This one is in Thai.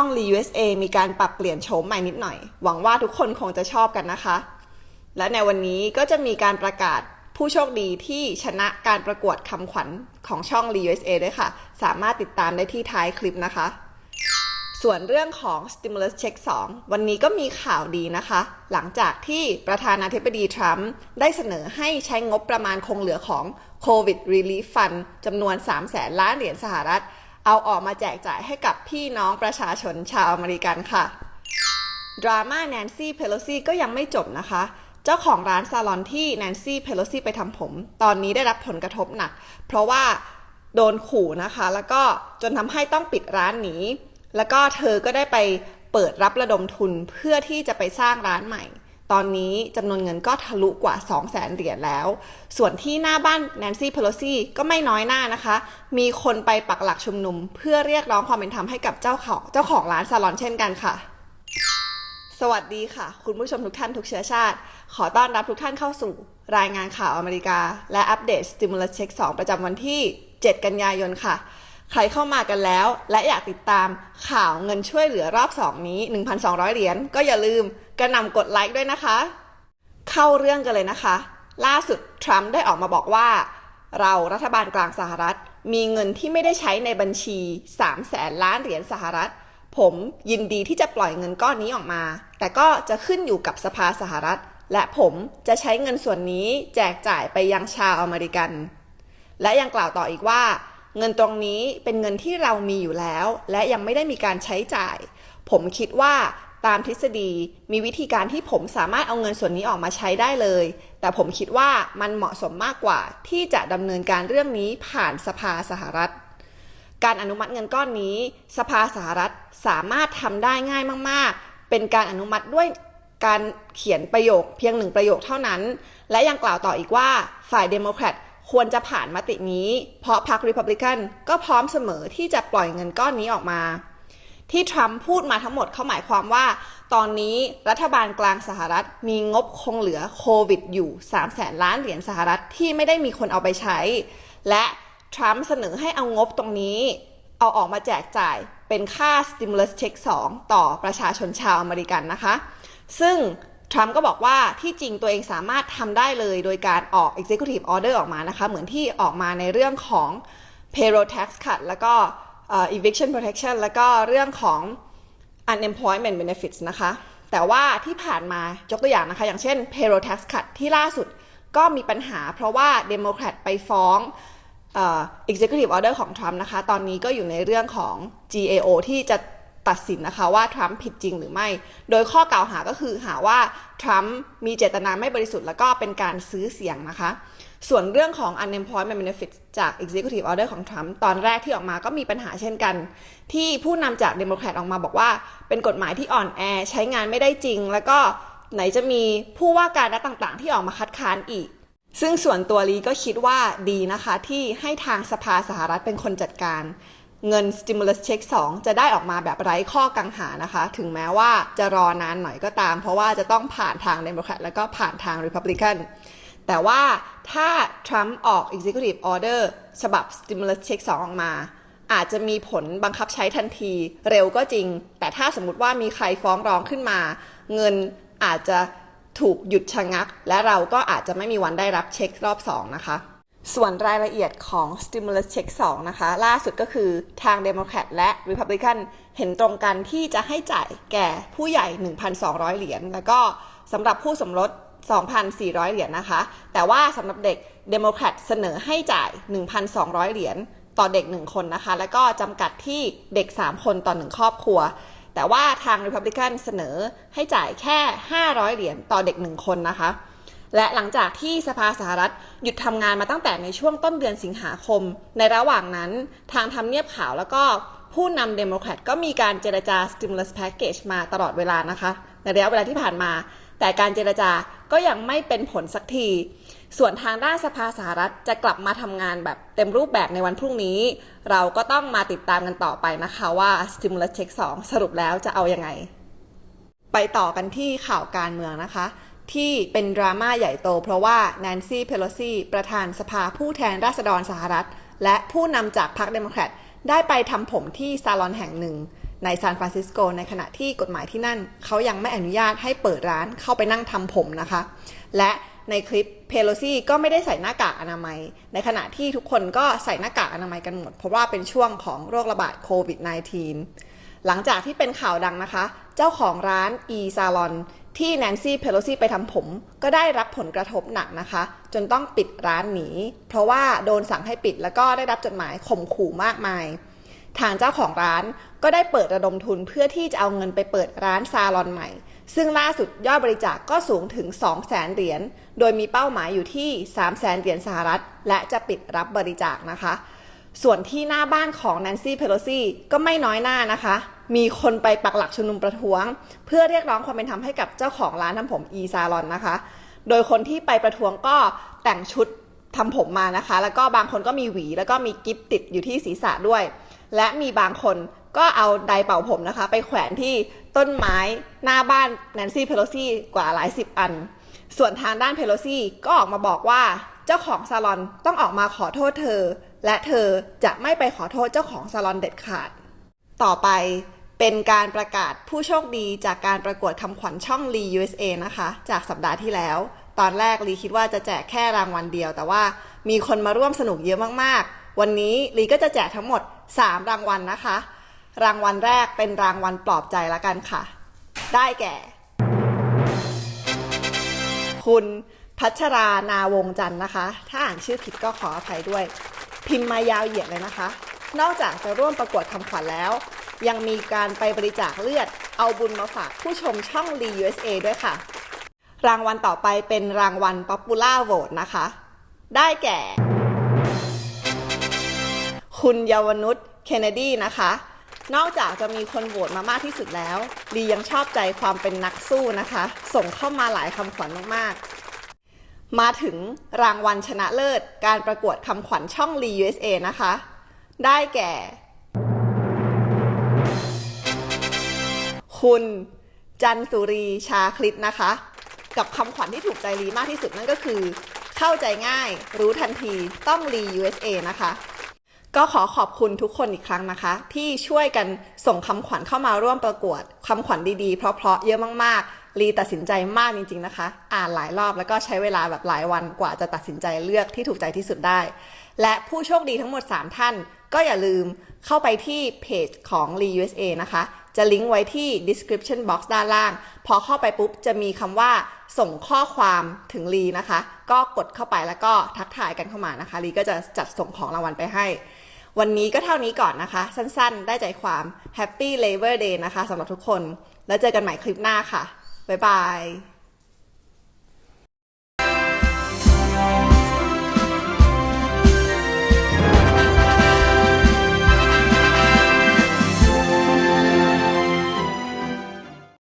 ช่อง l USA มีการปรับเปลี่ยนโฉมใหม่นิดหน่อย หวังว่าทุกคนคงจะชอบกันนะคะ และในวันนี้ก็จะมีการประกาศผู้โชคดีที่ชนะการประกวดคำขวัญของช่อง l USA ด้วยค่ะ สามารถติดตามได้ที่ท้ายคลิปนะคะ ส่วนเรื่องของ stimulus check 2 วันนี้ก็มีข่าวดีนะคะ หลังจากที่ประธานาธิบดีทรัมป์ได้เสนอให้ใช้งบประมาณคงเหลือของ COVID Relief Fund จำนวน3แสนล้านเหรียญสหรัฐ เอาออกมาแจกจ่ายให้กับพี่น้องประชาชนชาวอเมริกันค่ะ ดราม่าแนนซี่เพโลซีก็ยังไม่จบนะคะ เจ้าของร้านซาลอนที่แนนซี่เพโลซี่ไปทำผม ตอนนี้ได้รับผลกระทบหนัก เพราะว่าโดนขู่นะคะ แล้วก็จนทำให้ต้องปิดร้านหนีแล้วก็เธอก็ได้ไปเปิดรับระดมทุนเพื่อที่จะไปสร้างร้านใหม่ ตอนนี้จำนวนเงินก็ทะลุกว่า 2 0 0แสนเหรียญแล้ว ส่วนที่หน้าบ้านแนนซี่เพโลซีก็ไม่น้อยหน้านะคะ มีคนไปปักหลักชุมนุม เพื่อเรียกร้องความเป็นธรรมให้กับเจ้าของเจ้าของร้านซาลอนเช่นกันค่ะ สวัสดีค่ะ คุณผู้ชมทุกท่านทุกเชื้อชาติ ขอต้อนรับทุกท่านเข้าสู่ รายงานข่าวอเมริกา และอัปเดต Stimulus Check 2 ประจำวันที่ 7 กันยายนค่ะ ใครเข้ามากันแล้ว และอยากติดตามข่าวเงินช่วยเหลือรอบ 2 นี้ 1,200 เหรียญก็อย่าลืมกระหน่ำกดไลค์ด้วยนะคะ เข้าเรื่องกันเลยนะคะ ล่าสุดทรัมป์ได้ออกมาบอกว่า เรารัฐบาลกลางสหรัฐ มีเงินที่ไม่ได้ใช้ในบัญชี 3 แสนล้านเหรียญสหรัฐ ผมยินดีที่จะปล่อยเงินก้อนนี้ออกมา แต่ก็จะขึ้นอยู่กับสภาสหรัฐ และผมจะใช้เงินส่วนนี้แจกจ่ายไปยังชาวอเมริกัน และยังกล่าวต่ออีกว่า เงินตรงนี้เป็นเงินที่เรามีอยู่แล้ว และยังไม่ได้มีการใช้จ่าย ผมคิดว่าตามทฤษฎีมีวิธีการที่ผมสามารถเอาเงินส่วนนี้ออกมาใช้ได้เลย แต่ผมคิดว่ามันเหมาะสมมากกว่า ที่จะดำเนินการเรื่องนี้ผ่านสภาสหรัฐ การอนุมัติเงินก้อนนี้ สภาสหรัฐสามารถทำได้ง่ายมาก ๆ เป็นการอนุมัติด้วยการเขียนประโยคเพียงหนึ่งประโยคเท่านั้น และยังกล่าวต่ออีกว่าฝ่ายเดโมแครต ควรจะผ่านมตินี้ เพราะพรรคริพับลิกันก็พร้อมเสมอที่จะปล่อยเงินก้อนนี้ออกมา ที่ทรัมป์พูดมาทั้งหมดเขาหมายความว่า ตอนนี้รัฐบาลกลางสหรัฐมีงบคงเหลือโควิดอยู่3แสนล้านเหรียญสหรัฐที่ไม่ได้มีคนเอาไปใช้ และทรัมป์เสนอให้เอางบตรงนี้ เอาออกมาแจกจ่ายเป็นค่า stimulus check 2 ต่อประชาชนชาวอเมริกันนะคะ ซึ่ง ทรัมป์ก็บอกว่าที่จริงตัวเองสามารถทำได้เลยโดยการออก executive order ออกมานะคะ เหมือนที่ออกมาในเรื่องของ payroll tax cut แล้วก็ eviction protection แล้วก็เรื่องของ unemployment benefits นะคะ แต่ว่าที่ผ่านมายกตัวอย่างนะคะ อย่างเช่น payroll tax cut ที่ล่าสุดก็มีปัญหาเพราะว่าเดโมแครตไปฟ้องอ่อ executive order ของทรัมป์นะคะ ตอนนี้ก็อยู่ในเรื่องของ GAO ที่จะ ตัดสินนะคะว่าทรัมป์ผิดจริงหรือไม่ โดยข้อกล่าวหาก็คือหาว่าทรัมป์มีเจตนาไม่บริสุทธิ์แล้วก็เป็นการซื้อเสียงนะคะ ส่วนเรื่องของ unemployment benefits จาก executive order ของทรัมป์ตอนแรกที่ออกมาก็มีปัญหาเช่นกัน ที่ผู้นำจากเดโมแครตออกมาบอกว่า เป็นกฎหมายที่อ่อนแอใช้งานไม่ได้จริง แล้วก็ไหนจะมีผู้ว่าการและต่างๆ ที่ออกมาคัดค้านอีกซึ่งส่วนตัวลีก็คิดว่าดีนะคะที่ให้ทางสภาสหรัฐเป็นคนจัดการ เงิน stimulus check 2 จะได้ออกมาแบบไร้ข้อกังขานะคะ ถึงแม้ว่าจะรอนานหน่อยก็ตาม เพราะว่าจะต้องผ่านทางเดโมแครตแล้วก็ผ่านทาง Republican แต่ว่าถ้าทรัมป์ออก executive order ฉบับ stimulus check 2 ออกมา อาจจะมีผลบังคับใช้ทันทีเร็วก็จริง แต่ถ้าสมมติว่ามีใครฟ้องร้องขึ้นมา เงินอาจจะถูกหยุดชะงัก และเราก็อาจจะไม่มีวันได้รับเช็ครอบ 2 นะคะ ส่วนรายละเอียดของ stimulus check 2 นะคะ ล่าสุดก็คือทาง Democrat และ Republican เห็นตรงกันที่จะให้จ่ายแก่ผู้ใหญ่ 1,200 เหรียญ แล้วก็สำหรับผู้สมรส 2,400 เหรียญนะคะ แต่ว่าสำหรับเด็ก Democrat เสนอให้จ่าย 1,200 เหรียญต่อเด็ก 1 คนนะคะ แล้วก็จำกัดที่เด็ก 3 คนต่อ 1 ครอบครัว แต่ว่าทาง Republican เสนอให้จ่ายแค่ 500 เหรียญต่อเด็ก 1 คนนะคะ และหลังจากที่สภาสหรัฐหยุดทำงานมาตั้งแต่ในช่วงต้นเดือนสิงหาคม ในระหว่างนั้นทางทำเนียบขาวแล้วก็ผู้นำเดโมแครตก็มีการเจรจา stimulus package มาตลอดเวลานะคะ ในระยะเวลาที่ผ่านมา แต่การเจรจาก็ยังไม่เป็นผลสักที ส่วนทางด้านสภาสหรัฐจะกลับมาทำงานแบบเต็มรูปแบบในวันพรุ่งนี้ เราก็ต้องมาติดตามกันต่อไปนะคะว่า stimulus check 2 สรุปแล้วจะเอายังไง ไปต่อกันที่ข่าวการเมืองนะคะ ที่เป็นดราม่าใหญ่โต เพราะว่าแนนซี่เพโลซีประธานสภาผู้แทนราษฎรสหรัฐ และผู้นำจากพรรคเดโมแครตได้ไปทำผมที่ซาลอนแห่งหนึ่ง ในซานฟรานซิสโกในขณะที่กฎหมายที่นั่น เขายังไม่อนุญาตให้เปิดร้านเข้าไปนั่งทำผมนะคะ และในคลิปเพโลซี่ก็ไม่ได้ใส่หน้ากากอนามัย ในขณะที่ทุกคนก็ใส่หน้ากากอนามัยกันหมด เพราะว่าเป็นช่วงของโรคระบาดโควิด -19 หลังจากที่เป็นข่าวดังนะคะ เจ้าของร้าน e salon ที่แนนซี่เพโลซี่ไปทำผม ก็ได้รับผลกระทบหนักนะคะ จนต้องปิดร้านหนี เพราะว่าโดนสั่งให้ปิดแล้วก็ได้รับจดหมายข่มขู่มากมาย ทางเจ้าของร้านก็ได้เปิดระดมทุนเพื่อที่จะเอาเงินไปเปิดร้านซาลอนใหม่ ซึ่งล่าสุดยอดบริจาคกก็สูงถึง 2 0 0แสนเหรียญ โดยมีเป้าหมายอยู่ที่ 3 0 0แสนเหรียญสหรัฐ และจะปิดรับบริจาคนะคะ ส่วนที่หน้าบ้านของแนนซี่เพโลซี่ก็ไม่น้อยหน้านะคะ มีคนไปปักหลักชุมนุมประท้วง เพื่อเรียกร้องความเป็นธรรมให้กับเจ้าของร้านทำผมอีซาลอนนะคะ โดยคนที่ไปประท้วงก็แต่งชุดทำผมมานะคะ แล้วก็บางคนก็มีหวี แล้วก็มีกิฟติดอยู่ที่ศีรษะด้วย และมีบางคนก็เอาไดร์เป่าผมนะคะ ไปแขวนที่ต้นไม้หน้าบ้านแนนซี่เพโลซี่กว่าหลายสิบอัน ส่วนทางด้านเพโลซี่ก็ออกมาบอกว่าเจ้าของซาลอนต้องออกมาขอโทษเธอ และเธอจะไม่ไปขอโทษเจ้าของซาลอนเด็ดขาด ต่อไป เป็นการประกาศผู้โชคดีจากการประกวดคำขวัญช่อง Lee USA นะคะ จากสัปดาห์ที่แล้ว ตอนแรกลีคิดว่าจะแจกแค่รางวัลเดียว แต่ว่ามีคนมาร่วมสนุกเยอะมากๆ วันนี้ลีก็จะแจกทั้งหมด 3 รางวัลนะคะ รางวัลแรกเป็นรางวัลปลอบใจละกันค่ะ ได้แก่ คุณพัชรานาวงจันทร์นะคะ ถ้าอ่านชื่อผิดก็ขออภัยด้วย พิมพ์มายาวเหยียดเลยนะคะ นอกจากจะร่วมประกวดคำขวัญแล้ว ยังมีการไปบริจาคเลือด เอาบุญมาฝากผู้ชมช่อง Lee USA ด้วยค่ะ รางวัลต่อไปเป็นรางวัล Popular Vote นะคะ ได้แก่ คุณเยาวนุชเคนเนดีนะคะ นอกจากจะมีคนโหวตมามากที่สุดแล้ว ลียังชอบใจความเป็นนักสู้นะคะ ส่งเข้ามาหลายคำขวัญมากๆมาถึงรางวัลชนะเลิศ การประกวดคำขวัญช่อง Lee USA นะคะ ได้แก่ คุณจันสุรีชาคลิปนะคะ กับคำขวัญที่ถูกใจลีมากที่สุดนั่นก็คือ เข้าใจง่ายรู้ทันทีต้อง Lee USA นะคะ ก็ขอขอบคุณทุกคนอีกครั้งนะคะ ที่ช่วยกันส่งคำขวัญเข้ามาร่วมประกวดคำขวัญดีๆ เพราะๆเยอะมากๆ ลีตัดสินใจมากจริง ๆนะคะ อ่านหลายรอบแล้วก็ใช้เวลาแบบหลายวันกว่าจะตัดสินใจเลือกที่ถูกใจที่สุดได้ และผู้โชคดีทั้งหมด 3 ท่านก็อย่าลืมเข้าไปที่เพจของ Lee USA นะคะ จะลิงก์ไว้ที่ description box ด้านล่าง พอเข้าไปปุ๊บจะมีคำว่าส่งข้อความถึงลีนะคะ ก็กดเข้าไปแล้วก็ทักทายกันเข้ามานะคะลีก็จะจัดส่งของรางวัลไปให้ วันนี้ก็เท่านี้ก่อนนะคะ สั้นๆ ได้ใจความ Happy Labor Day นะคะสำหรับทุกคน แล้วเจอกันใหม่คลิปหน้าค่ะ บ๊ายบาย